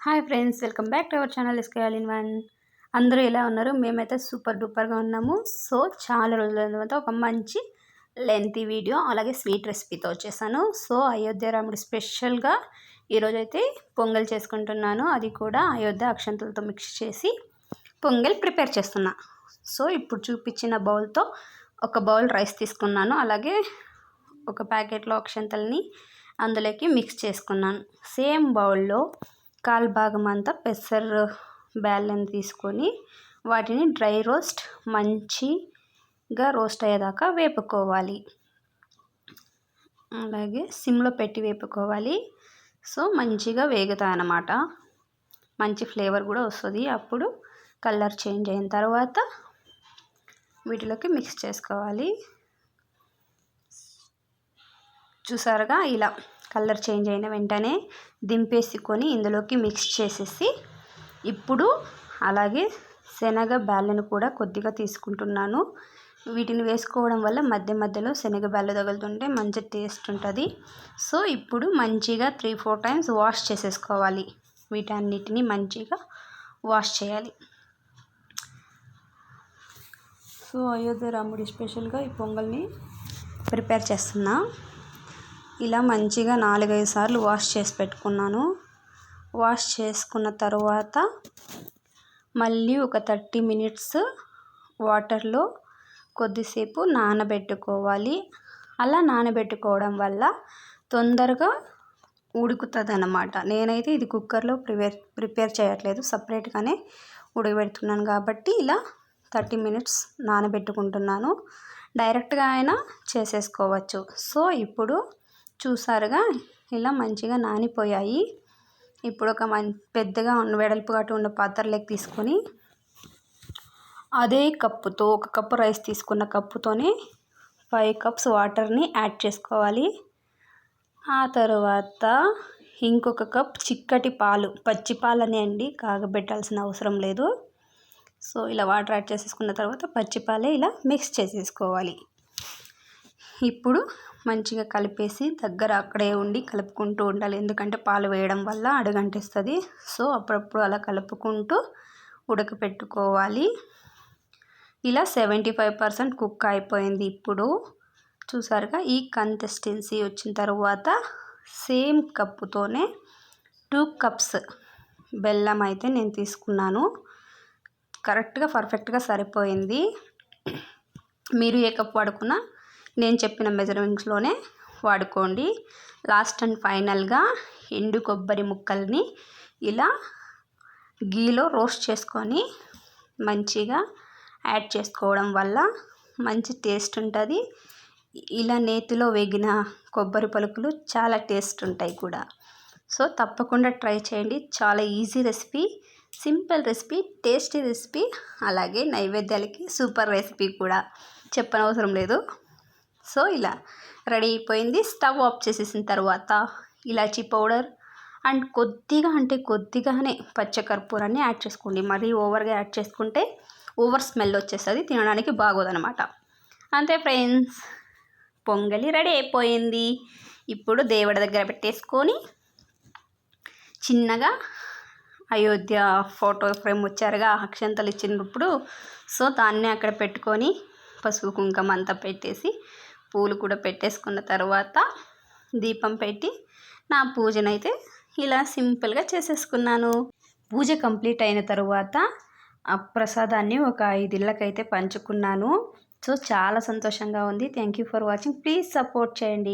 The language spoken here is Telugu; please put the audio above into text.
Hi friends welcome back to our channel ఇస్కయాల్ in one. అందరూ ఎలా ఉన్నారు? మేమైతే సూపర్ డూపర్గా ఉన్నాము. సో చాలా రోజుల తర్వాత ఒక మంచి లెంతీ వీడియో అలాగే స్వీట్ రెసిపీతో వచ్చేసాను. సో అయోధ్య రాముడి స్పెషల్గా ఈరోజైతే పొంగల్ చేసుకుంటున్నాను. అది కూడా అయోధ్య అక్షంతలతో మిక్స్ చేసి పొంగల్ ప్రిపేర్ చేస్తున్నా. సో ఇప్పుడు చూపించిన బౌల్తో ఒక బౌల్ రైస్ తీసుకున్నాను. అలాగే ఒక ప్యాకెట్లో అక్షంతల్ని అందులోకి మిక్స్ చేసుకున్నాను. సేమ్ బౌల్లో కాల్ భాగం అంతా పెసర బ్యాలెన్ తీసుకొని వాటిని డ్రై రోస్ట్ మంచిగా రోస్ట్ అయ్యేదాకా వేపుకోవాలి. అలాగే సిమ్లో పెట్టి వేపుకోవాలి. సో మంచిగా వేగుతాయి అన్నమాట మంచి ఫ్లేవర్ కూడా వస్తుంది. అప్పుడు కలర్ చేంజ్ అయిన తర్వాత వీటిలోకి మిక్స్ చేసుకోవాలి. చూసారుగా? ఇలా. కలర్ చేంజ్ అయిన వెంటనే దింపేసుకొని ఇందులోకి మిక్స్ చేసేసి ఇప్పుడు అలాగే శనగ బ్యాళ్ళను కూడా కొద్దిగా తీసుకుంటున్నాను. వీటిని వేసుకోవడం వల్ల మధ్య మధ్యలో శనగ బ్యాళ్ళు తగులుతుంటే మంచి టేస్ట్ ఉంటుంది. సో ఇప్పుడు మంచిగా త్రీ ఫోర్ టైమ్స్ వాష్ చేసేసుకోవాలి. వీటన్నిటిని మంచిగా వాష్ చేయాలి. సో అయోధ్య రాముడి స్పెషల్గా ఈ పొంగల్ని ప్రిపేర్ చేస్తున్నా. ఇలా మంచిగా నాలుగైదు సార్లు వాష్ చేసి పెట్టుకున్నాను. వాష్ చేసుకున్న తర్వాత మళ్ళీ ఒక థర్టీ మినిట్స్ వాటర్లో కొద్దిసేపు నానబెట్టుకోవాలి. అలా నానబెట్టుకోవడం వల్ల తొందరగా ఉడుకుతుంది అన్నమాట నేనైతే ఇది కుక్కర్లో ప్రిపేర్ ప్రిపేర్ చేయట్లేదు. సపరేట్గానే ఉడకబెడుతున్నాను కాబట్టి ఇలా థర్టీ మినిట్స్ నానబెట్టుకుంటున్నాను. డైరెక్ట్గా అయినా చేసేసుకోవచ్చు. సో ఇప్పుడు చూసారుగా? ఇలా మంచిగా నానిపోయాయి. ఇప్పుడు ఒక మం పెద్దగా ఉన్న వెడల్పుగాటు ఉన్న పాత్రలోకి తీసుకొని అదే కప్పుతో ఒక కప్పు రైస్ తీసుకున్న కప్పుతోనే ఫైవ్ కప్స్ వాటర్ని యాడ్ చేసుకోవాలి. ఆ తర్వాత ఇంకొక కప్ చిక్కటి పాలు పచ్చి పాలనే అండి కాగబెట్టాల్సిన అవసరం లేదు. సో ఇలా వాటర్ యాడ్ చేసేసుకున్న తర్వాత పచ్చిపాలే ఇలా మిక్స్ చేసేసుకోవాలి. ఇప్పుడు మంచిగా కలిపేసి దగ్గర అక్కడే ఉండి కలుపుకుంటూ ఉండాలి. ఎందుకంటే పాలు వేయడం వల్ల అడుగంటిస్తుంది. సో అప్పుడప్పుడు అలా కలుపుకుంటూ ఉడకపెట్టుకోవాలి. ఇలా సెవెంటీ ఫైవ్ పర్సెంట్ కుక్ అయిపోయింది ఇప్పుడు. చూసారుగా ఈ కన్సిస్టెన్సీ వచ్చిన తర్వాత సేమ్ కప్పుతోనే టూ కప్స్ బెల్లం అయితే నేను తీసుకున్నాను. కరెక్ట్గా పర్ఫెక్ట్గా సరిపోయింది. మీరు ఏ కప్ వాడుకున్నా నేను చెప్పిన మెజర్మెంట్స్లోనే వాడుకోండి. లాస్ట్ అండ్ ఫైనల్గా ఎండు కొబ్బరి ముక్కల్ని ఇలా గీలో రోస్ట్ చేసుకొని మంచిగా యాడ్ చేసుకోవడం వల్ల మంచి టేస్ట్ ఉంటుంది. ఇలా నేతిలో వేగిన కొబ్బరి పలుకులు చాలా టేస్ట్ ఉంటాయి కూడా. సో తప్పకుండా ట్రై చేయండి. చాలా easy recipe simple recipe tasty recipe అలాగే నైవేద్యాలకి సూపర్ రెసిపీ కూడా చెప్పనవసరం లేదు. సో ఇలా రెడీ అయిపోయింది. స్టవ్ ఆఫ్ చేసేసిన తర్వాత ఇలాచీ పౌడర్ అండ్ కొద్దిగా అంటే కొద్దిగానే పచ్చకర్పూరాన్ని యాడ్ చేసుకోండి. మరీ ఓవర్గా యాడ్ చేసుకుంటే ఓవర్ స్మెల్ వచ్చేస్తుంది తినడానికి బాగోదనమాట అంతే ఫ్రెండ్స్ పొంగలి రెడీ అయిపోయింది. ఇప్పుడు దేవుడి దగ్గర పెట్టేసుకొని చిన్నగా అయోధ్య ఫోటో ఫ్రేమ్ వచ్చారుగా అక్షంతలు ఇచ్చినప్పుడు. సో దాన్ని అక్కడ పెట్టుకొని పసుపు కుంకుమ అంతా పెట్టేసి పూలు కూడా పెట్టేసుకున్న తర్వాత దీపం పెట్టి నా పూజనైతే ఇలా సింపుల్గా చేసేసుకున్నాను. పూజ కంప్లీట్ అయిన తర్వాత ఆ ప్రసాదాన్ని ఒక ఐదిళ్ళకైతే పంచుకున్నాను. సో చాలా సంతోషంగా ఉంది. Thank you for watching. Please support చేయండి.